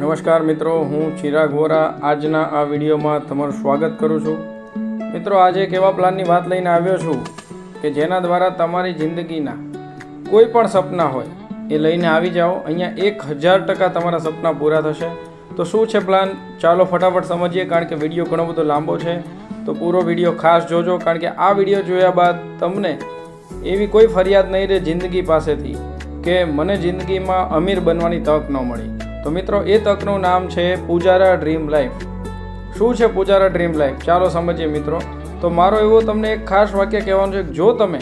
નમસ્કાર મિત્રો, હું ચિરાગ વોરા. આજના આ વિડીયોમાં તમારું સ્વાગત કરું છું. મિત્રો, આજે એક એવા પ્લાનની વાત લઈને આવ્યો છું કે જેના દ્વારા તમારી જિંદગીના કોઈ પણ સપના હોય એ લઈને આવી જાઓ. અહીંયા એક હજાર ટકા તમારા સપના પૂરા થશે. તો શું છે પ્લાન? ચાલો ફટાફટ સમજીએ, કારણ કે વીડિયો ઘણો બધો લાંબો છે. તો પૂરો વીડિયો ખાસ જોજો, કારણ કે આ વીડિયો જોયા બાદ તમને એવી કોઈ ફરિયાદ નહીં રહે જિંદગી પાસેથી કે મને જિંદગીમાં અમીર બનવાની તક ન મળી. તો મિત્રો, એ તકનું નામ છે પૂજારા ડ્રીમ લાઈફ શું છે પૂજારા ડ્રીમ લાઈફ ચાલો સમજીએ મિત્રો. તો મારો એવો તમને એક ખાસ વાક્ય કહેવાનું છે જો તમે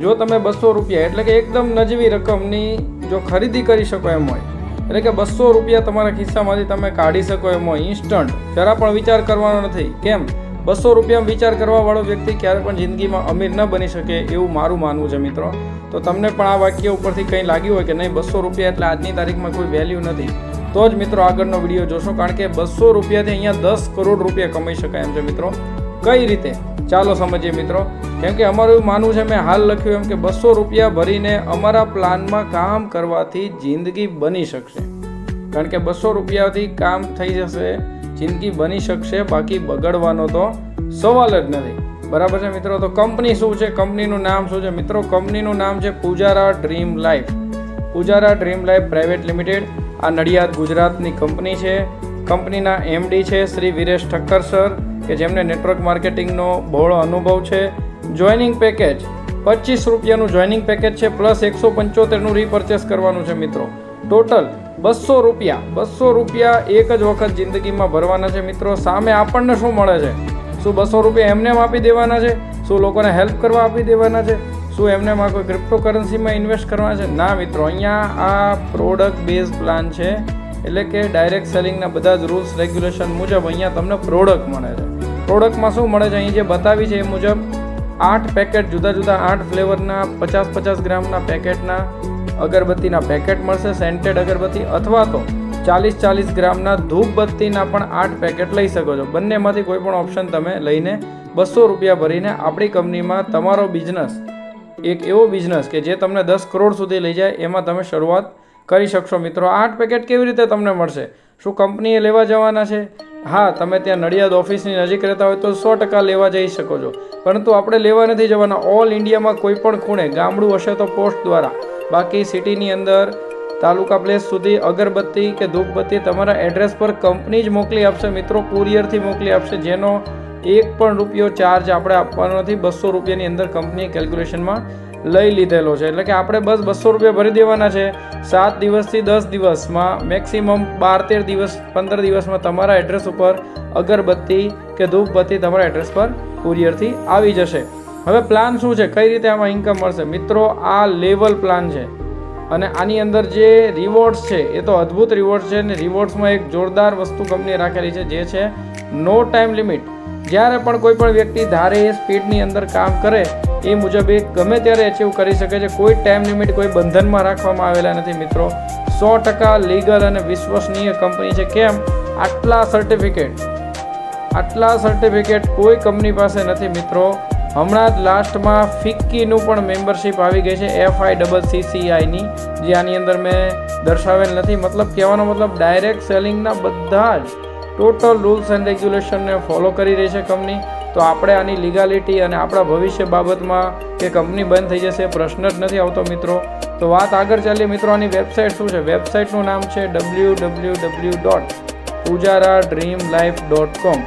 જો તમે બસો રૂપિયા, એટલે કે એકદમ નજીવી રકમની જો ખરીદી કરી શકો એમ હોય, એટલે કે બસો રૂપિયા તમારા ખિસ્સામાંથી તમે કાઢી શકો એમ હોય ઇન્સ્ટન્ટ જરા પણ વિચાર કરવાનો નથી. કેમ? બસો રૂપિયામાં વિચાર કરવાવાળો વ્યક્તિ ક્યારે પણ જિંદગીમાં અમીર ન બની શકે એવું મારું માનવું છે, મિત્રો. તો તમને પણ આ વાક્ય ઉપરથી કંઈ લાગ્યું હોય કે નહીં, બસો રૂપિયા એટલે આજની તારીખમાં કોઈ વેલ્યુ નથી. તો જ મિત્રો આગળનો વીડિયો જોશો, કારણ કે બસો રૂપિયાથી અહીંયા દસ કરોડ રૂપિયા કમાઈ શકાય એમ છે, મિત્રો. કઈ રીતે? ચાલો સમજીએ, મિત્રો. કેમ કે અમારું માનવું છે, મેં હાલ લખ્યું એમ કે બસો રૂપિયા ભરીને અમારા પ્લાનમાં કામ કરવાથી જિંદગી બની શકશે. કારણ કે બસો રૂપિયાથી કામ થઈ જશે જિંદગી બની શકશે, બાકી બગડવાનો તો સવાલ જ નથી. બરાબર છે મિત્રો? તો કંપની શું છે? કંપનીનું નામ શું છે? મિત્રો, કંપનીનું નામ છે Pujara dream life. Pujara dream life private limited. આ નડિયાદ ગુજરાતની કંપની છે. કંપનીના એમડી છે, શ્રી વિરેશ ઠક્કર સર, કે જેમને નેટવર્ક માર્કેટિંગનો બહોળો અનુભવ છે. જોઈનિંગ પેકેજ પચીસ રૂપિયાનું જોઈનિંગ પેકેજ છે, પ્લસ એકસો પંચોતેરનું રીપરચેસ કરવાનું છે મિત્રો. ટોટલ બસો રૂપિયા બસો રૂપિયા એક જ વખત જિંદગીમાં ભરવાના છે મિત્રો. સામે આપણને શું મળે છે? શું બસો રૂપિયા એમને એમ આપી દેવાના છે? શું લોકોને હેલ્પ કરવા આપી દેવાના છે? શું એમને એમાં કોઈ ક્રિપ્ટોકરન્સીમાં ઇન્વેસ્ટ કરવાના છે? ના મિત્રો, અહીંયા આ પ્રોડક્ટ બેઝ પ્લાન છે. એટલે કે ડાયરેક્ટ સેલિંગના બધા જ રૂલ્સ રેગ્યુલેશન મુજબ અહીંયા તમને પ્રોડક્ટ મળે છે. પ્રોડક્ટમાં શું મળે છે? અહીં જે બતાવી છે એ મુજબ આઠ પેકેટ જુદા જુદા આઠ ફ્લેવરના પચાસ પચાસ ગ્રામના પેકેટના અગરબત્તીના પેકેટ મળશે સેન્ટેડ અગરબત્તી અથવા તો ચાલીસ ચાલીસ ગ્રામના ધૂપબત્તીના પણ આઠ પેકેટ લઈ શકો છો. બંનેમાંથી કોઈ પણ ઓપ્શન તમે લઈને બસો રૂપિયા ભરીને આપણી કંપનીમાં તમારો બિઝનેસ એક એવો બિઝનેસ કે જે તમને દસ કરોડ સુધી લઈ જાય, એમાં તમે શરૂઆત કરી શકશો મિત્રો. આઠ પેકેટ કેવી રીતે તમને મળશે? શું કંપનીએ લેવા જવાના છે? હા, તમે ત્યાં નડિયાદ ઓફિસની નજીક રહેતા હોય તો સો ટકા લેવા જઈ શકો છો. પરંતુ આપણે લેવા નથી જવાના. ઓલ ઇન્ડિયામાં કોઈ પણ ખૂણે, ગામડું હશે તો પોસ્ટ દ્વારા. બાકી સિટીની અંદર, તાલુકા પ્લેસ સુધી, અગરબત્તી કે ધૂપબત્તી તમારા એડ્રેસ પર કંપની જ મોકલી આપશે મિત્રો. કુરિયરથી મોકલી આપશે, જેનો એક પણ રૂપિયો ચાર્જ આપણે આપવાનો નથી. બસો રૂપિયાની અંદર કંપનીએ કેલ્ક્યુલેશનમાં લઈ લીધેલો છે. એટલે કે આપણે બસ બસો રૂપિયા ભરી દેવાના છે. સાત દિવસથી દસ દિવસમાં મેક્સિમમ બાર તેર દિવસ, પંદર દિવસમાં તમારા એડ્રેસ ઉપર અગરબત્તી કે ધૂપબત્તી તમારા એડ્રેસ પર કુરિયરથી આવી જશે. હવે પ્લાન શું છે? કઈ રીતે આમાં ઇન્કમ મળશે? મિત્રો, આ લેવલ પ્લાન છે. અને આની અંદર જે રિવોર્ડ્સ છે, એ તો અદ્ભુત રિવોર્ડ્સ છે અને રિવોર્ડ્સમાં એક જોરદાર વસ્તુ કંપનીએ રાખેલી છે, જે છે નો ટાઈમ લિમિટ જ્યારે પણ કોઈ પણ વ્યક્તિ ધારે એ સ્પીડની અંદર કામ કરે એ મુજબ એ ગમે ત્યારે અચીવ કરી શકે છે. કોઈ ટાઈમ લિમિટ કોઈ બંધનમાં રાખવામાં આવેલા નથી મિત્રો. સો ટકા લીગલ અને વિશ્વસનીય કંપની છે. કેમ? આટલા સર્ટિફિકેટ આટલા સર્ટિફિકેટ કોઈ કંપની પાસે નથી મિત્રો. હમણાં જ લાસ્ટમાં ફિક્કીનું પણ મેમ્બરશિપ આવી ગઈ છે એફ આઈ ડબલ સીસીઆઈની જે આની અંદર મેં દર્શાવેલ નથી. મતલબ કહેવાનો મતલબ ડાયરેક્ટ સેલિંગના બધા જ ટોટલ રૂલ્સ એન્ડ રેગ્યુલેશનને ફોલો કરી રહી છે કંપની તો આપણે આની લીગાલિટી અને આપણા ભવિષ્ય બાબતમાં કે કંપની બંધ થઈ જશે, પ્રશ્ન જ નથી આવતો મિત્રો. તો વાત આગળ ચાલીએ મિત્રો, આની વેબસાઇટ શું છે? વેબસાઇટનું નામ છે W W W dot Pujara dream life dot com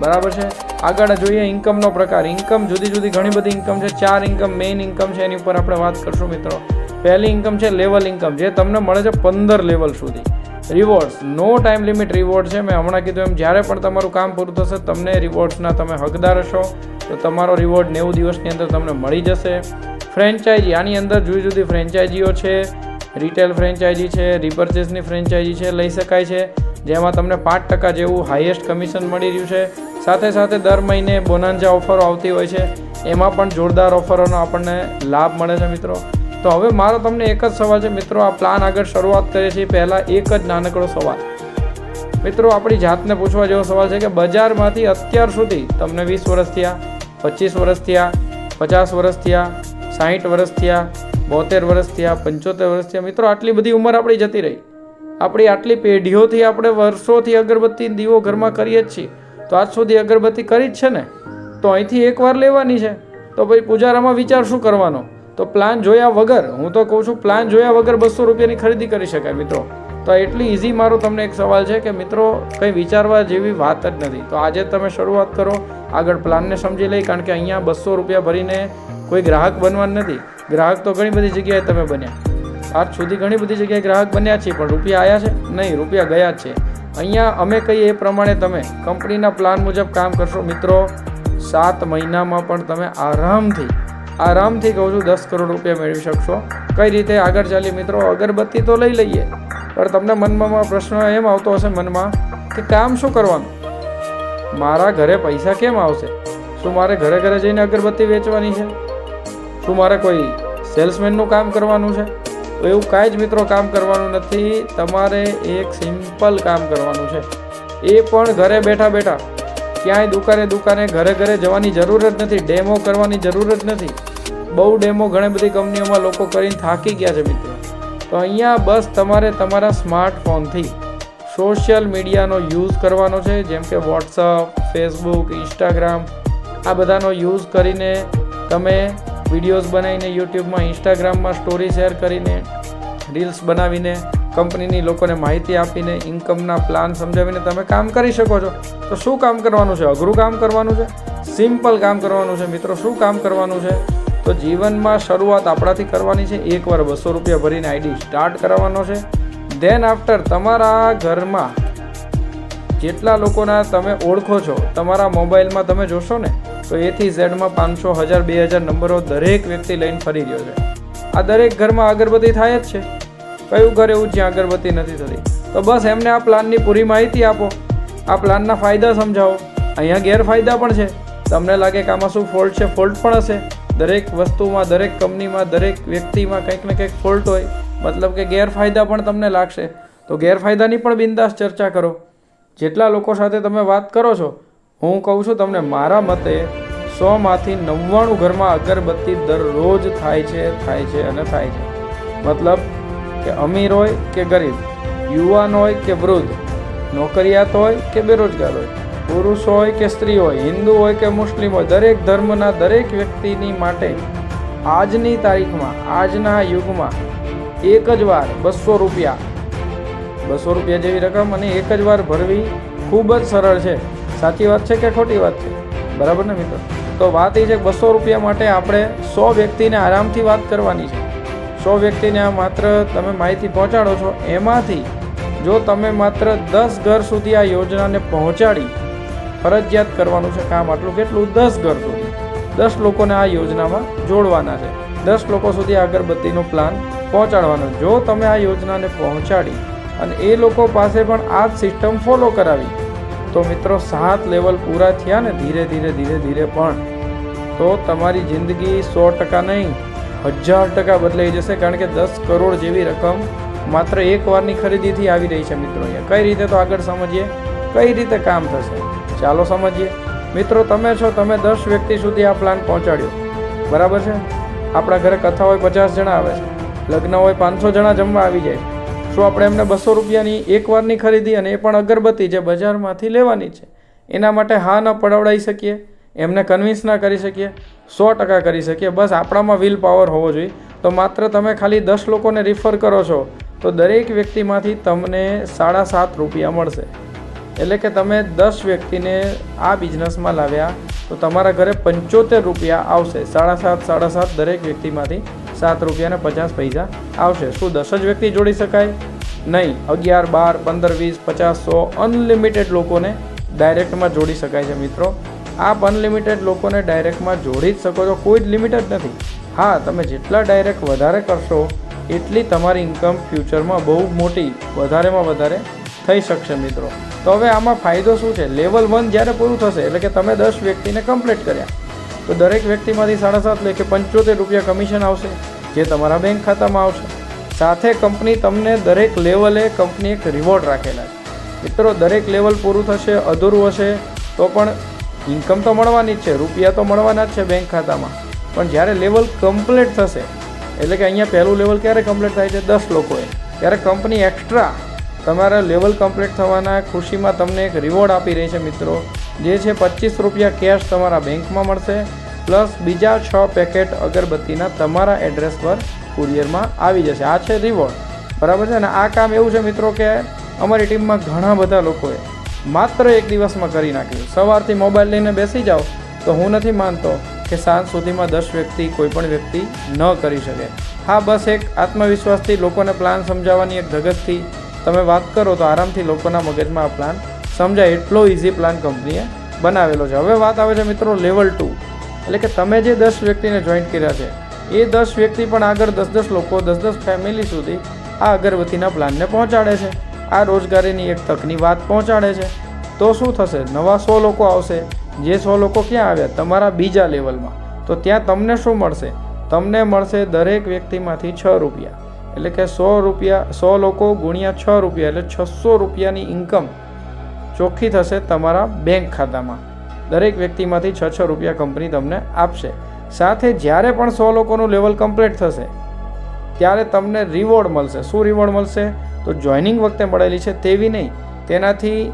બરાબર છે? આગળ જોઈએ ઇન્કમનો પ્રકાર. ઇન્કમ જુદી જુદી ઘણી બધી ઇન્કમ છે. ચાર ઇન્કમ મેઇન ઇન્કમ છે, એની ઉપર આપણે વાત કરશું મિત્રો. પહેલી ઇન્કમ છે લેવલ ઇન્કમ જે તમને મળે છે પંદર લેવલ સુધી. Rewards no time limit reward છે. મેં હમણાં કીધું એમ, જ્યારે પણ તમારું કામ પૂરું થશે, તમને રિવોર્ડ્સના તમે હકદાર હશો. તો તમારો રિવોર્ડ નેવું દિવસની અંદર તમને મળી જશે. ફ્રેન્ચાઇઝી આની અંદર જુદી જુદી ફ્રેન્ચાઇઝીઓ છે. રિટેલ ફ્રેન્ચાઇઝી છે રિપર્ચેસની ફ્રેન્ચાઇઝી છે, લઈ શકાય છે. જેમાં તમને પાંચ ટકા જેવું હાઈએસ્ટ કમિશન મળી રહ્યું છે. સાથે સાથે દર મહિને બોનાન્જા ઓફરો આવતી હોય છે. એમાં પણ જોરદાર ઓફરોનો આપણને લાભ મળે છે મિત્રો. તો હવે મારો તમને એક જ સવાલ છે. મિત્રો, આ પ્લાન આગળ શરૂઆત કરીએ છીએ પહેલાં એક જ નાનકડો સવાલ. મિત્રો, આપણી જાતને પૂછવા જેવો સવાલ છે કે બજારમાંથી અત્યાર સુધી તમને વીસ વર્ષ થયા, પચીસ વર્ષ થયા, પચાસ વર્ષ થયા સાહીઠ વર્ષ થયા, બોતેર વર્ષ થયા, પંચોતેર વર્ષ થયા. મિત્રો, આટલી બધી ઉંમર આપણી જતી રહી. આપણી આટલી પેઢીઓથી આપણે વર્ષોથી અગરબત્તી દીવો ઘરમાં કરીએ જ છીએ. તો આજ સુધી અગરબત્તી કરી જ છે ને? તો અહીંથી એકવાર લેવાની છે. તો પછી પૂજારામાં વિચાર શું કરવાનો? તો પ્લાન જોયા વગર, હું તો કહું છું પ્લાન જોયા વગર બસો રૂપિયાની ખરીદી કરી શકાય મિત્રો. તો એટલી ઇઝી મારો તમને એક સવાલ છે કે મિત્રો, કંઈ વિચારવા જેવી વાત જ નથી. તો આજે તમે શરૂઆત કરો, આગળ પ્લાનને સમજી લઈ, કારણ કે અહીંયા બસો રૂપિયા ભરીને કોઈ ગ્રાહક બનવાનું નથી. ગ્રાહક તો ઘણી બધી જગ્યાએ તમે બન્યા. આજ સુધી ઘણી બધી જગ્યાએ ગ્રાહક બન્યા છે પણ રૂપિયા આવ્યા છે? નહીં, રૂપિયા ગયા છે. અહીંયા અમે કહીએ એ પ્રમાણે તમે કંપનીના પ્લાન મુજબ કામ કરશો. મિત્રો, સાત મહિનામાં પણ તમે આરામથી આરામથી કહું છું, દસ કરોડ રૂપિયા મેળવી શકશો. કઈ રીતે આગળ ચાલી મિત્રો? અગરબત્તી તો લઈ લઈએ. પણ તમને મનમાં પ્રશ્ન એમ આવતો હશે મનમાં કે કામ શું કરવાનું? મારા ઘરે પૈસા કેમ આવશે? શું મારે ઘરે ઘરે જઈને અગરબત્તી વેચવાની છે? શું મારે કોઈ સેલ્સમેનનું કામ કરવાનું છે? તો એવું કાંઈ જ મિત્રો કામ કરવાનું નથી. તમારે એક સિમ્પલ કામ કરવાનું છે. એ પણ ઘરે બેઠા બેઠા. ક્યાંય દુકાને દુકાને ઘરે ઘરે જવાની જરૂર જ નથી, ડેમો કરવાની જરૂર જ નથી. બહુ ડેમો ઘણી બધી કંપનીઓમાં લોકો કરીને થાકી ગયા છે મિત્રો. તો અહીંયા બસ તમારે તમારા સ્માર્ટફોનથી સોશિયલ મીડિયાનો યુઝ કરવાનો છે, જેમ કે વોટ્સઅપ, ફેસબુક, ઇન્સ્ટાગ્રામ, આ બધાનો યુઝ કરીને તમે વિડીયોઝ બનાવીને યુટ્યુબમાં, ઇન્સ્ટાગ્રામમાં સ્ટોરી શેર કરીને રીલ્સ બનાવીને કંપનીની લોકોને માહિતી આપીને ઇન્કમના પ્લાન સમજાવીને તમે કામ કરી શકો છો. તો શું કામ કરવાનું છે? અઘરું કામ કરવાનું છે? સિમ્પલ કામ કરવાનું છે મિત્રો. શું કામ કરવાનું છે? તો જીવનમાં શરૂઆત આપણાથી કરવાની છે. એકવાર બસો રૂપિયા ભરીને આઈડી સ્ટાર્ટ કરાવવાનો છે. ધેન આફ્ટર તમારા ઘરમાં જેટલા લોકોના તમે ઓળખો છો, તમારા મોબાઈલમાં તમે જોશો ને, તો એથી ઝેડમાં પાંચસો હજાર, બે હજાર નંબરો દરેક વ્યક્તિ લઈને ફરી રહ્યો છે. આ દરેક ઘરમાં અગરબત્તી થાય જ છે. કયું ઘર એવું જ્યાં અગરબત્તી નથી થતી? તો બસ એમને આ પ્લાનની પૂરી માહિતી આપો. આ પ્લાનના ફાયદા સમજાવો. અહીંયા ગેરફાયદા પણ છે. તમને લાગે કે આમાં શું ફોલ્ટ છે? ફોલ્ટ પણ હશે. દરેક વસ્તુમાં, દરેક કંપનીમાં, દરેક વ્યક્તિમાં કંઈક ને કંઈક ફોલ્ટ હોય. મતલબ કે ગેરફાયદા પણ તમને લાગશે. તો ગેરફાયદાની પણ બિંદાસ ચર્ચા કરો. જેટલા લોકો સાથે તમે વાત કરો છો, હું કહું છું તમને મારા મતે સોમાંથી નવ્વાણું ઘરમાં અગરબત્તી દરરોજ થાય છે થાય છે અને થાય છે. મતલબ કે અમીર હોય કે ગરીબ, યુવાન હોય કે વૃદ્ધ, નોકરિયાત હોય કે બેરોજગાર હોય, પુરુષ હોય કે સ્ત્રી હોય, હિન્દુ હોય કે મુસ્લિમ હોય, દરેક ધર્મના દરેક વ્યક્તિની માટે આજની તારીખમાં, આજના યુગમાં એક જ વાર બસો રૂપિયા બસો રૂપિયા જેવી રકમ અને એક જ વાર ભરવી ખૂબ જ સરળ છે. સાચી વાત છે કે ખોટી વાત છે? બરાબર ને મિત્રો? તો વાત એ છે બસો રૂપિયા માટે આપણે સો વ્યક્તિને આરામથી વાત કરવાની છે. સો વ્યક્તિને આ માત્ર તમે માહિતી પહોંચાડો છો, એમાંથી જો તમે માત્ર દસ ઘર સુધી આ યોજનાને પહોંચાડી ફરજિયાત કરવાનું છે, કામ આટલું કેટલું? દસ ઘર સુધી. દસ લોકોને આ યોજનામાં જોડવાના છે. દસ લોકો સુધી અગરબત્તીનો પ્લાન પહોંચાડવાનો. જો તમે આ યોજનાને પહોંચાડી અને એ લોકો પાસે પણ આ જ સિસ્ટમ ફોલો કરાવી, તો મિત્રો સાત લેવલ પૂરા થયા ને ધીરે ધીરે ધીરે ધીરે પણ. તો તમારી જિંદગી સો ટકા નહીં હજાર ટકા બદલાઈ જશે કારણ કે દસ કરોડ જેવી રકમ માત્ર એક વારની ખરીદીથી આવી રહી છે મિત્રો અહીંયા. કઈ રીતે તો આગળ સમજીએ? કઈ રીતે કામ થશે? ચાલો સમજીએ. મિત્રો, તમે છો, તમે દસ વ્યક્તિ સુધી આ પ્લાન પહોંચાડ્યો. બરાબર છે? આપણા ઘરે કથા હોય પચાસ જણા આવે છે. લગ્ન હોય પાંચસો જણા જમવા આવી જાય. શું આપણે એમને બસો રૂપિયાની એક વારની ખરીદી અને એ પણ અગરબત્તી જે બજારમાંથી લેવાની છે? એના માટે હા ન પડાવડાવી શકીએ? એમને કન્વિન્સ ના કરી શકીએ? સો ટકા કરી શકીએ. બસ આપણામાં વિલ પાવર હોવો જોઈએ. તો માત્ર તમે ખાલી દસ લોકોને રિફર કરો છો, તો દરેક વ્યક્તિમાંથી તમને સાડા સાત રૂપિયા મળશે. એટલે કે તમે દસ વ્યક્તિને આ બિઝનેસમાં લાવ્યા, તો તમારા ઘરે પંચોતેર રૂપિયા આવશે. સાડા સાત સાડા સાત દરેક વ્યક્તિમાંથી સાત રૂપિયાને પચાસ પૈસા આવશે. શું દસ જ વ્યક્તિ જોડી શકાય? નહીં. અગિયાર, બાર, પંદર, વીસ, પચાસ, સો અનલિમિટેડ લોકોને ડાયરેક્ટમાં જોડી શકાય છે મિત્રો. આપ અનલિમિટેડ લોકોને ડાયરેક્ટમાં જોડી જ શકો છો. કોઈ જ લિમિટ જ નથી. હા, તમે જેટલા ડાયરેક્ટ વધારે કરશો, એટલી તમારી ઇન્કમ ફ્યુચરમાં બહુ મોટી, વધારેમાં વધારે થઈ શકશે મિત્રો. તો હવે આમાં ફાયદો શું છે? લેવલ વન જ્યારે પૂરું થશે, એટલે કે તમે દસ વ્યક્તિને કમ્પ્લીટ કર્યા, તો દરેક વ્યક્તિમાંથી સાડા સાત લેખે પંચોતેર રૂપિયા કમિશન આવશે, જે તમારા બેંક ખાતામાં આવશે. સાથે કંપની તમને દરેક લેવલે કંપની એક રિવોર્ડ રાખેલા છે. મિત્રો, દરેક લેવલ પૂરું થશે, અધૂરું હશે, તો પણ ઇન્કમ તો મળવાની જ છે, રૂપિયા તો મળવાના જ છે બેંક ખાતામાં. પણ જ્યારે લેવલ કમ્પ્લીટ થશે, એટલે કે અહીંયા પહેલું લેવલ ક્યારે કમ્પ્લીટ થાય છે? દસ લોકોએ. ત્યારે કંપની એક્સ્ટ્રા તમારા લેવલ કમ્પ્લીટ થવાના ખુશીમાં તમને એક રિવોર્ડ આપી રહી છે મિત્રો. જે છે પચીસ રૂપિયા કેશ તમારા બેંકમાં મળશે પ્લસ બીજા છ પેકેટ અગરબત્તીના તમારા એડ્રેસ પર કુરિયરમાં આવી જશે. આ છે રિવોર્ડ બરાબર છે? અને આ કામ એવું છે મિત્રો કે અમારી ટીમમાં ઘણા બધા લોકોએ માત્ર એક દિવસમાં કરી નાખ્યું. સવારથી મોબાઈલ લઈને બેસી જાઓ તો હું નથી માનતો કે સાંજ સુધીમાં દસ વ્યક્તિ કોઈ પણ વ્યક્તિ ન કરી શકે. હા, બસ એક આત્મવિશ્વાસથી લોકોને પ્લાન સમજાવવાની એક ધગતથી તમે વાત કરો તો આરામથી લોકોના મગજમાં આ પ્લાન સમજાય. એટલો ઇઝી પ્લાન કંપનીએ બનાવેલો છે. હવે વાત આવે છે મિત્રો લેવલ ટુ એટલે કે તમે જે દસ વ્યક્તિને જોઈન્ટ કર્યા છે, એ દસ વ્યક્તિ પણ આગળ દસ દસ લોકો, દસ દસ ફેમિલી સુધી આ અગરબત્તીના પ્લાનને પહોંચાડે છે. આ રોજગારીની એક તકની વાત પહોંચાડે છે. તો શું થશે? નવા સો લોકો આવશે. જે સો લોકો ક્યાં આવ્યા? તમારા બીજા લેવલમાં. તો ત્યાં તમને શું મળશે? તમને મળશે દરેક વ્યક્તિમાંથી છ રૂપિયા. એટલે કે સો રૂપિયા, સો લોકો ગુણ્યા છ રૂપિયા, એટલે છસો રૂપિયાની ઇન્કમ ચોખ્ખી થશે તમારા બેંક ખાતામાં. દરેક વ્યક્તિમાંથી છ છ રૂપિયા કંપની તમને આપશે. સાથે જ્યારે પણ સો લોકોનું લેવલ કમ્પ્લીટ થશે, ત્યારે તમને રિવોર્ડ મળશે. શું રિવોર્ડ મળશે? તો જોઈનિંગ વખતે મળેલી છે તેવી નહીં. તેનાથી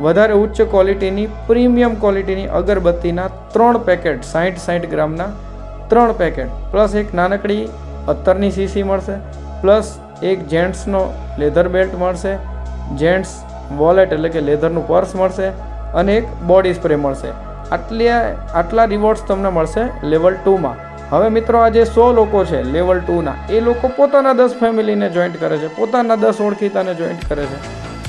વધારે ઉચ્ચ ક્વોલિટીની, પ્રીમિયમ ક્વોલિટીની અગરબત્તીના ત્રણ પેકેટ સાઠ સાઠ ગ્રામના ત્રણ પેકેટ. પ્લસ એક નાનકડી અત્તરની સીસી મળશે. પ્લસ એક જેન્ટ્સનો લેધર બેલ્ટ મળશે. જેન્ટ્સ વોલેટ એટલે કે લેધરનું પર્સ મળશે અને એક બોડી સ્પ્રે મળશે. આટલી, આટલા રિવોર્ડ્સ તમને મળશે લેવલ ટુમાં હવે મિત્રો આ જે સો લોકો છે લેવલ ટુના એ લોકો પોતાના દસ ફેમિલીને જોઈન્ટ કરે છે, પોતાના દસ ઓળખીતાને જોઈન્ટ કરે છે.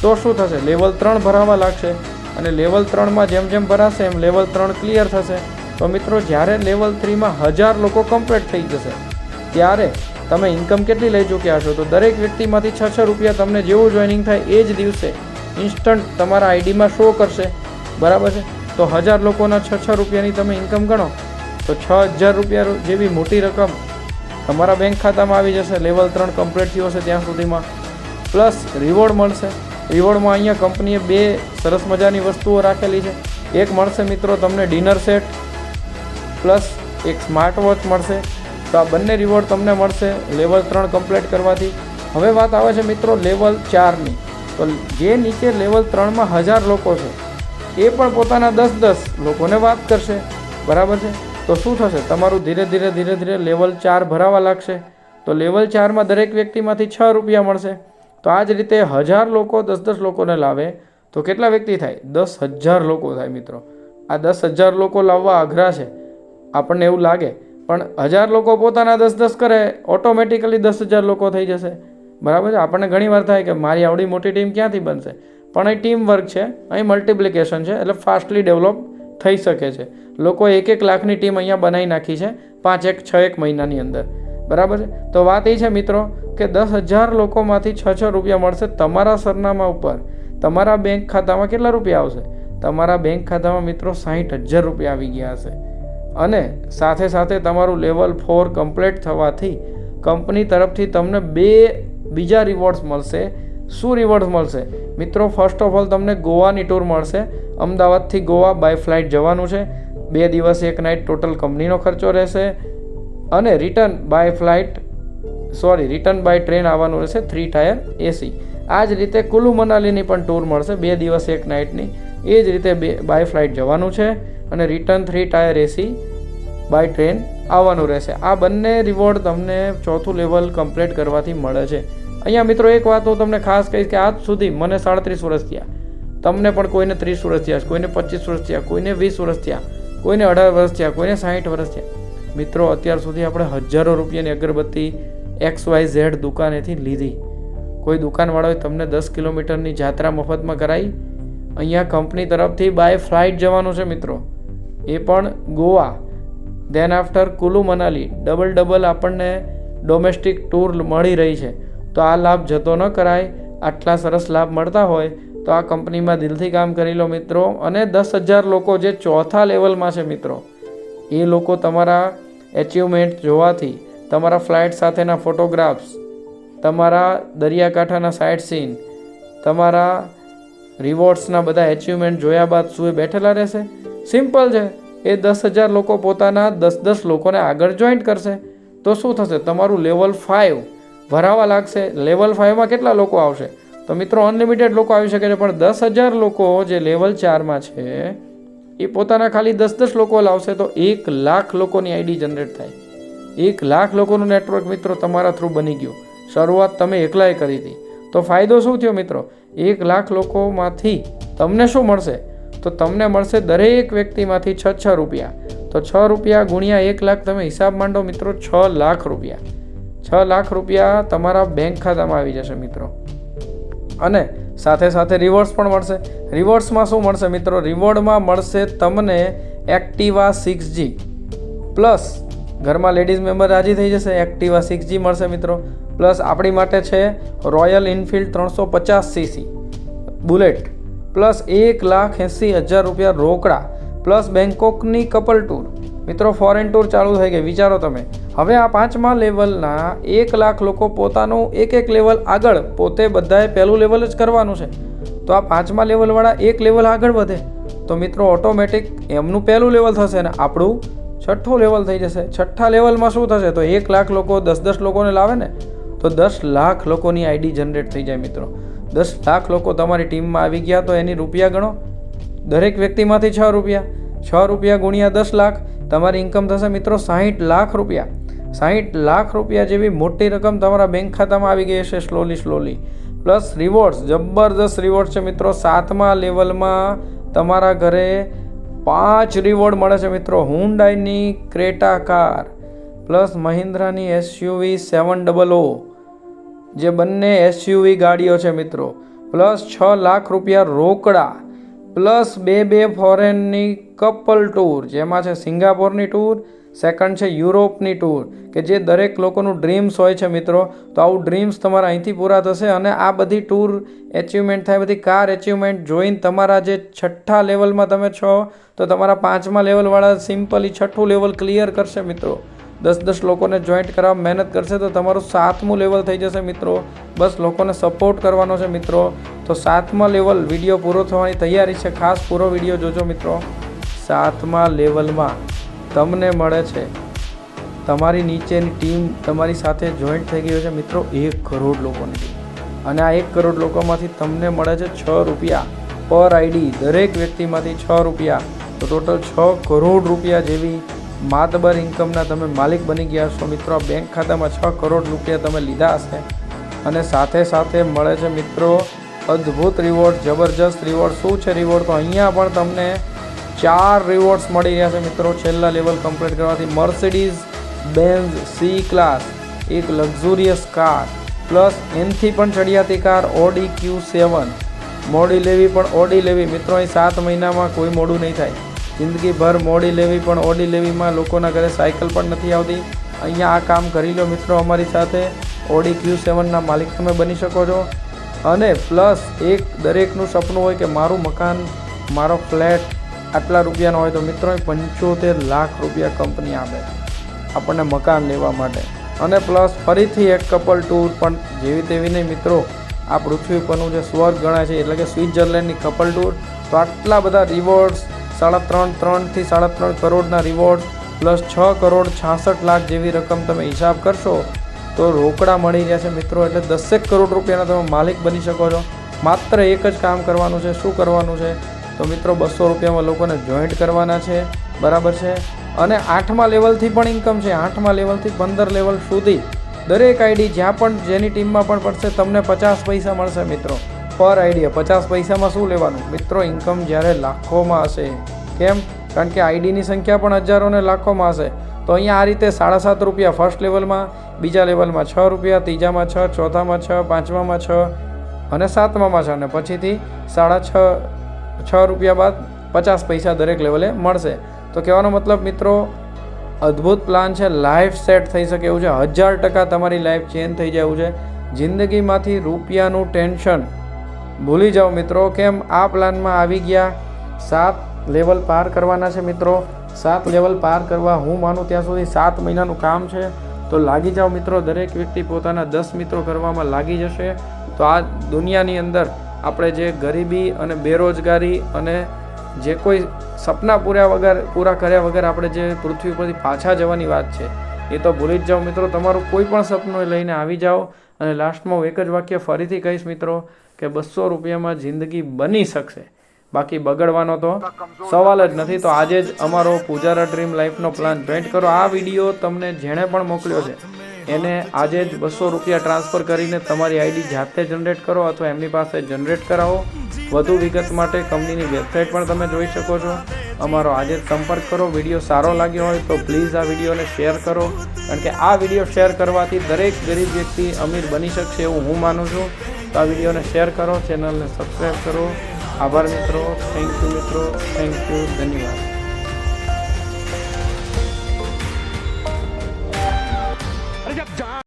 તો શું થશે? લેવલ ત્રણ ભરાવા લાગશે અને લેવલ ત્રણમાં જેમ જેમ ભરાશે એમ લેવલ ત્રણ ક્લિયર થશે. તો મિત્રો જ્યારે લેવલ થ્રીમાં હજાર લોકો કમ્પ્લીટ થઈ જશે, ત્યારે તમે ઇન્કમ કેટલી લઈ ચૂક્યા છો? તો દરેક વ્યક્તિમાંથી છ છ રૂપિયા તમને જેવું જોઈનિંગ થાય એ જ દિવસે ઇન્સ્ટન્ટ તમારા આઈડીમાં શો કરશે. બરાબર છે? તો હજાર લોકોના છ છ રૂપિયાની તમે ઇન્કમ ગણો તો છ હજાર રૂપિયા જેવી મોટી રકમ તમારા બેંક ખાતામાં આવી જશે. લેવલ ત્રણ કમ્પ્લીટ થયું હશે ત્યાં સુધીમાં. પ્લસ રિવોર્ડ મળશે. રિવોર્ડમાં અહીંયા કંપનીએ બે સરસ મજાની વસ્તુઓ રાખેલી છે. એક મળશે મિત્રો તમને ડિનર સેટ પ્લસ એક સ્માર્ટ વોચ મળશે. તો આ બંને રિવોર્ડ તમને મળશે લેવલ ત્રણ કમ્પ્લીટ કરવાથી. હવે વાત આવે છે મિત્રો લેવલ ચારની. તો જે નીચે લેવલ ત્રણમાં હજાર લોકો છે, એ પણ પોતાના દસ દસ લોકોને વાત કરશે. બરાબર છે? તો શું થશે? તમારું ધીરે ધીરે ધીરે ધીરે લેવલ ચાર ભરાવા લાગશે. તો લેવલ ચારમાં દરેક વ્યક્તિમાંથી છ રૂપિયા મળશે. તો આ જ રીતે હજાર લોકો દસ દસ લોકોને લાવે. તો કેટલા વ્યક્તિ થાય? દસ હજાર લોકો થાય મિત્રો. આ દસ હજાર લોકો લાવવા અઘરા છે. આપણને એવું લાગે. પણ હજાર લોકો પોતાના દસ દસ કરે ઓટોમેટિકલી દસ હજાર લોકો થઈ જશે. બરાબર છે? આપણને ઘણીવાર થાય કે મારી આવડી મોટી ટીમ ક્યાંથી બનશે? પણ અહીં ટીમ વર્ક છે. અહીં મલ્ટિપ્લિકેશન છે. એટલે ફાસ્ટલી ડેવલપ થઈ શકે છે. લોકો એક એક લાખની ટીમ અહીંયા બનાવી નાખી છે પાંચ એક છ એક મહિનાની અંદર. બરાબર છે? તો વાત એ છે મિત્રો કે દસ હજાર લોકોમાંથી છ છ રૂપિયા મળશે તમારા સરનામા ઉપર. તમારા બેંક ખાતામાં કેટલા રૂપિયા આવશે? તમારા બેંક ખાતામાં મિત્રો સાહીઠ હજાર રૂપિયા આવી ગયા હશે. અને સાથે સાથે તમારું લેવલ ફોર કમ્પ્લીટ થવાથી કંપની તરફથી તમને બે બીજા રિવોર્ડ્સ મળશે. શું રિવોર્ડ્સ મળશે? મિત્રો ફર્સ્ટ ઓફ ઓલ તમને ગોવાની ટૂર મળશે. અમદાવાદથી ગોવા બાય ફ્લાઇટ જવાનું છે. બે દિવસ એક નાઇટ ટોટલ કંપનીનો ખર્ચો રહેશે. અને return by flight sorry return by train આવવાનું રહેશે થ્રી ટાયર એસી આ જ રીતે કુલુ મનાલીની પણ ટૂર મળશે. બે દિવસ એક નાઇટની એ જ રીતે બે બાય ફ્લાઇટ જવાનું છે. અને return three tier AC by train આવવાનું રહેશે. આ બંને રિવોર્ડ તમને ચોથું લેવલ કમ્પ્લીટ કરવાથી મળે છે. અહીંયા મિત્રો એક વાત હું તમને ખાસ કહીશ કે આજ સુધી મને સાડત્રીસ વર્ષ થયા. તમને પણ કોઈને ત્રીસ વર્ષ થયા, કોઈને પચીસ વર્ષ થયા, કોઈને વીસ વર્ષ થયા, કોઈને અઢાર વર્ષ થયા, કોઈને સાઠ વર્ષ થયા. મિત્રો, અત્યાર સુધી આપણે હજારો રૂપિયાની અગરબત્તી એક્સ વાય ઝેડ દુકાનેથી લીધી. કોઈ દુકાનવાળાએ તમને દસ કિલોમીટરની જાત્રા મફતમાં કરાવી. અહીંયા કંપની તરફથી બાય ફ્લાઇટ જવાનું છે મિત્રો. એ પણ Goa. Then after Kullu Manali. Double double આપણને ડોમેસ્ટિક ટૂર મળી રહી છે. તો આ લાભ જતો ન કરાય, આટલા સરસ લાભ મળતા હોય, તો આ કંપનીમાં દિલથી કામ કરી લો મિત્રો. અને દસ હજાર લોકો જે ચોથા લેવલમાં છે મિત્રો, એ લોકો તમારા એચિવમેન્ટ જોવાથી, તમારા ફ્લાઇટ સાથેના ફોટોગ્રાફ્સ તમારા દરિયાકાંઠાના સાઇટ સીન તમારા રિવોર્ડ્સના બધા એચિવમેન્ટ જોયા બાદ શું એ બેઠેલા રહેશે? સિમ્પલ છે. એ દસ હજાર લોકો પોતાના દસ દસ લોકોને આગળ જોઈન્ટ કરશે. તો શું થશે? તમારું લેવલ ફાઇવ ભરાવા લાગશે. લેવલ ફાઇવમાં કેટલા લોકો આવશે? તો મિત્રો અનલિમિટેડ લોકો આવી શકે છે, પણ દસ હજાર લોકો જે લેવલ ચારમાં છે, એ પોતાના ખાલી દસ દસ લોકો લાવશે તો એક લાખ લોકોની આઈડી જનરેટ થાય. એક લાખ લોકોનું નેટવર્ક મિત્રો તમારા થ્રુ બની ગયું. શરૂઆત તમે એકલાએ કરી હતી. તો ફાયદો શું થયો મિત્રો? એક લાખ લોકોમાંથી તમને શું મળશે? તો તમને મળશે દરેક વ્યક્તિમાંથી છ છ રૂપિયા. તો છ રૂપિયા ગુણ્યા એક લાખ તમે હિસાબ માંડો મિત્રો, છ લાખ રૂપિયા. છ લાખ રૂપિયા તમારા બેંક ખાતામાં આવી જશે મિત્રો. અને સાથે સાથે રિવોર્ડ્સ પણ મળશે. રિવોર્ડ્સમાં શું મળશે મિત્રો? રિવોર્ડમાં મળશે તમને એક્ટિવા સિક્સ જી પ્લસ ઘરમાં લેડીઝ મેમ્બર રાજી થઈ જશે. એક્ટિવા સિક્સ જી મળશે મિત્રો. પ્લસ આપણી માટે છે રોયલ ઇનફિલ્ડ ત્રણસો પચાસ સીસી બુલેટ પ્લસ એક લાખ એંસી હજાર રૂપિયા રોકડા. પ્લસ બેંકોકની કપલ ટૂર મિત્રો ફોરેન ટૂર ચાલુ થઈ ગઈ. વિચારો તમે. હવે આ પાંચમા લેવલના એક લાખ લોકો પોતાનું એક એક લેવલ આગળ પોતે બધાએ પહેલું લેવલ જ કરવાનું છે. તો આ પાંચમા લેવલવાળા એક લેવલ આગળ વધે. તો મિત્રો ઓટોમેટિક એમનું પહેલું લેવલ થશે અને આપણું છઠ્ઠું લેવલ થઈ જશે. છઠ્ઠા લેવલમાં શું થશે? તો એક લાખ લોકો દસ દસ લોકોને લાવે ને, તો દસ લાખ લોકોની આઈડી જનરેટ થઈ જાય મિત્રો. દસ લાખ લોકો તમારી ટીમમાં આવી ગયા તો એની રૂપિયા ગણો. દરેક વ્યક્તિમાંથી છ રૂપિયા. છ રૂપિયા ગુણ્યા દસ લાખ. તમારી ઇન્કમ થશે મિત્રો સાહીઠ લાખ રૂપિયા. સાહીઠ લાખ રૂપિયા જેવી મોટી રકમ તમારા બેંક ખાતામાં આવી ગઈ હશે સ્લોલી સ્લોલી પ્લસ રિવોર્ડ્સ જબરદસ્ત રિવોર્ડ છે મિત્રો. સાતમા લેવલમાં તમારા ઘરે પાંચ રિવોર્ડ મળે છે મિત્રો. હુન્ડાઈની ક્રેટા કાર પ્લસ મહિન્દ્રાની એસયુવી સેવન ડબલ ઓ જે બંને એસયુવી ગાડીઓ છે મિત્રો. પ્લસ છ લાખ રૂપિયા રોકડા પ્લસ બે બે ફોરેનની કપલ ટૂર, જેમાં છે સિંગાપોરની ટૂર, સેકન્ડ છે યુરોપની ટૂર, કે જે દરેક લોકોનું ડ્રીમ્સ હોય છે મિત્રો. તો આવું ડ્રીમ્સ તમારા અહીંથી પૂરા થશે અને આ બધી ટૂર એચિવમેન્ટ થાય બધી કાર એચિવમેન્ટ જોઈને તમારા જે છઠ્ઠા લેવલમાં તમે છો, તો તમારા પાંચમા લેવલવાળા સિમ્પલી છઠ્ઠું લેવલ ક્લિયર કરશે મિત્રો. દસ દસ લોકોને જોઈન્ટ કરવા મહેનત કરશે તો તમારું સાતમું લેવલ થઈ જશે મિત્રો. બસ લોકોને સપોર્ટ કરવાનો છે મિત્રો. તો સાતમા લેવલ વીડિયો પૂરો થવાની તૈયારી છે. ખાસ પૂરો વીડિયો જોજો મિત્રો. સાતમા લેવલમાં તમને મળે છે. તમારી નીચેની ટીમ તમારી સાથે જોઈન્ટ થઈ ગઈ છે મિત્રો એક કરોડ લોકોની અને આ એક કરોડ લોકોમાંથી તમને મળે છે છ રૂપિયા પર આઈડી દરેક વ્યક્તિમાંથી છ રૂપિયા. તો ટોટલ છ કરોડ રૂપિયા જેવી માતબર ઇન્કમના તમે માલિક બની ગયા છો. મિત્રો બેંક ખાતામાં છ કરોડ રૂપિયા તમે લીધા હશે. અને સાથે સાથે મળે છે મિત્રો, અદ્ભુત રિવોર્ડ જબરજસ્ત રિવોર્ડ શું છે રિવોર્ડ તો અહીંયા પણ તમને ચાર રિવોર્ડ્સ મળી રહ્યા છે મિત્રો, છેલ્લા લેવલ કમ્પ્લીટ કરવાથી. મર્સિડીઝ બેન્ઝ સી ક્લાસ એક લક્ઝુરિયસ કાર પ્લસ એનથી પણ ચડિયાતી કાર ઓડી ક્યુ સેવન મોડી લેવી પણ ઓડી લેવી. મિત્રો, અહીં સાત મહિનામાં કોઈ મોડું નહીં થાય. જિંદગીભર મોડી લેવી પણ ઓડી લેવીમાં લોકોના ઘરે સાયકલ પણ નથી આવતી. અહીંયા આ કામ કરી લો મિત્રો અમારી સાથે. ઓડી ક્યુ સેવનના માલિક તમે બની શકો છો. અને પ્લસ એક દરેકનું સપનું હોય કે મારું મકાન, મારો ફ્લેટ આટલા રૂપિયાનો હોય તો મિત્રો પંચોતેર લાખ રૂપિયા કંપની આપે આપણને મકાન લેવા માટે. અને પ્લસ ફરીથી એક કપલ ટૂર પણ જેવી તેવી નહીં મિત્રો. આ પૃથ્વી પરનું જે સ્વર્ગ ગણાય છે એટલે કે સ્વિટ્ઝરલેન્ડની કપલ ટૂર તો આટલા બધા રિવોર્ડ્સ સાડા ત્રણ ત્રણથી સાડા ત્રણ કરોડના રિવોર્ડ પ્લસ છ કરોડ છાસઠ લાખ જેવી રકમ તમે હિસાબ કરશો, તો રોકડા મળી છે મિત્રો. એટલે દસેક કરોડ રૂપિયાના તમે માલિક બની શકો છો. માત્ર એક જ કામ કરવાનું છે, શું કરવાનું છે? તો મિત્રો, બસો રૂપિયામાં લોકોને જોઈન્ટ કરવાના છે. બરાબર છે? અને આઠમા લેવલથી પણ ઇન્કમ છે. આઠમા લેવલથી પંદર લેવલ સુધી. દરેક આઈડી જ્યાં પણ, જેની ટીમમાં પણ પડશે, તમને પચાસ પૈસા મળશે મિત્રો. પર આઈડિયા. પચાસ પૈસામાં શું લેવાનું? મિત્રો ઇન્કમ જ્યારે લાખોમાં હશે, કેમ? કારણ કે આઈડીની સંખ્યા પણ હજારો ને લાખોમાં હશે. તો અહીંયા આ રીતે સાડા સાત રૂપિયા ફર્સ્ટ લેવલમાં બીજા લેવલમાં છ રૂપિયા, ત્રીજામાં છ, ચોથામાં છ, પાંચમામાં છ અને સાતમામાં છ. અને પછીથી સાડા છ છ રૂપિયા બાદ પચાસ પૈસા દરેક લેવલે મળશે. તો કહેવાનો મતલબ, મિત્રો, અદ્ભુત પ્લાન છે. લાઈફ સેટ થઈ શકે એવું છે. હજાર ટકા તમારી લાઈફ ચેન્જ થઈ જાય એવું છે. જિંદગીમાંથી રૂપિયાનું ટેન્શન ભૂલી જાઓ મિત્રો, કેમ આ પ્લાનમાં આવી ગયા? સાત લેવલ પાર કરવાના છે મિત્રો. સાત લેવલ પાર કરવા હું માનું ત્યાં સુધી સાત મહિનાનું કામ છે. તો લાગી જાઓ મિત્રો, દરેક વ્યક્તિ પોતાના દસ મિત્રો કરવામાં લાગી જશે. તો આ દુનિયાની અંદર આપણે જે ગરીબી અને બેરોજગારી અને જે કોઈ સપના પૂર્યા વગર, પૂરા કર્યા વગર આપણે જે પૃથ્વી પરથી પાછા જવાની વાત છે, એ તો ભૂલી જ જાઓ મિત્રો. તમારું કોઈ પણ સપનું લઈને આવી જાઓ. અને લાસ્ટમાં હું એક જ વાક્ય ફરીથી કહીશ મિત્રો. કે બસો રૂપિયામાં જિંદગી બની શકશે. બાકી બગડવાનો તો સવાલ જ નથી. તો આજે જ અમારો પૂજારા ડ્રીમ લાઈફનો પ્લાન જોઈન્ટ કરો. આ વીડિયો તમને જેણે પણ મોકલ્યો છે એને આજે જ બસો રૂપિયા ટ્રાન્સફર કરીને તમારી આઈડી જાતે જનરેટ કરો અથવા એમની પાસે જનરેટ કરાવો. વધુ વિગત માટે કંપનીની વેબસાઇટ પણ તમે જોઈ શકો છો. અમારો આજે જ સંપર્ક કરો. વીડિયો સારો લાગ્યો હોય તો પ્લીઝ આ વિડીયોને શેર કરો. કારણ કે આ વીડિયો શેર કરવાથી દરેક ગરીબ વ્યક્તિ અમીર બની શકશે એવું હું માનું છું. તો આ વિડીયોને શેર કરો, ચેનલને સબસ્ક્રાઈબ કરો. આભાર મિત્રો. થેન્ક યુ મિત્રો. થેન્ક યુ ધન્યવાદ.